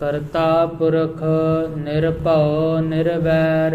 ਕਰਤਾ ਪੁਰਖ ਨਿਰਭਉ ਨਿਰਵੈਰ